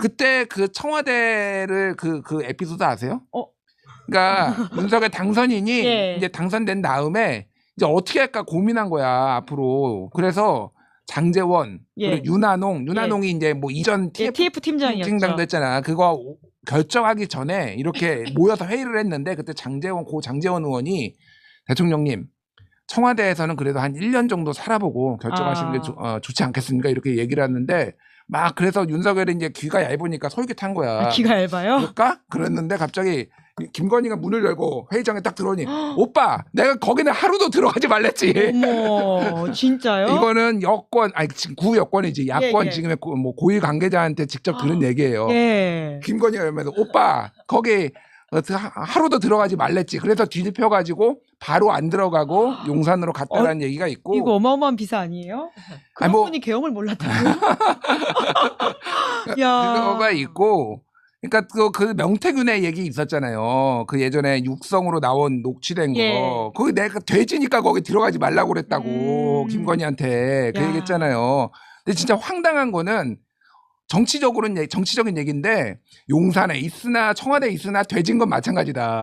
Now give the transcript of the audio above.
그때 그 청와대를 그 그 에피소드 아세요? 어. 그러니까 윤석열 당선인이 예. 이제 당선된 다음에 이제 어떻게 할까 고민한 거야 앞으로. 그래서 장재원 예. 그리고 윤한홍, 윤한홍이 이제 뭐 이전 예, TF TF 팀장이었죠. 팀장도 했잖아. 그거 오- 결정하기 전에 이렇게 모여서 회의를 했는데 그때 장재원 고 장재원 의원이 대통령님 청와대에서는 그래도 한 1년 정도 살아보고 결정하시는 게 아. 좋- 어, 좋지 않겠습니까? 이렇게 얘기를 했는데 막 그래서 윤석열이 이제 귀가 얇으니까 솔깃한 거야. 아, 기가 얇아요? 그럴까? 그랬는데 갑자기 김건희가 문을 열고 회의장에 딱 들어오니 오빠 내가 거기는 하루도 들어가지 말랬지. 어머, 진짜요? 이거는 여권 아니 지금 구 여권이지 야권 예, 예. 지금의 고, 뭐 고위 관계자한테 직접 들은 얘기예요. 예. 김건희가 이러면서 오빠 거기 어, 하- 하루 도 들어가지 말랬지. 그래서 뒤집혀 가지고 바로 안 들어가고 용산으로 갔다라는 얘기가 있고. 아. 이거 어마어마한 비사 아니에요? 그런 아니, 뭐- 분이 개엄을 몰랐다고요? 야. 그거가 있고. 그러니까 그, 그 명태균의 얘기 있었잖아요. 그 예전에 육성으로 나온 녹취된 거. 예. 거기 내가 돼지니까 거기 들어가지 말라고 그랬다고 음. 김건희한테 그 야. 얘기했잖아요. 근데 진짜 황당한 거는 정치적으로는 얘- 정치적인 얘기인데 용산에 있으나 청와대에 있으나 돼진 건 마찬가지다.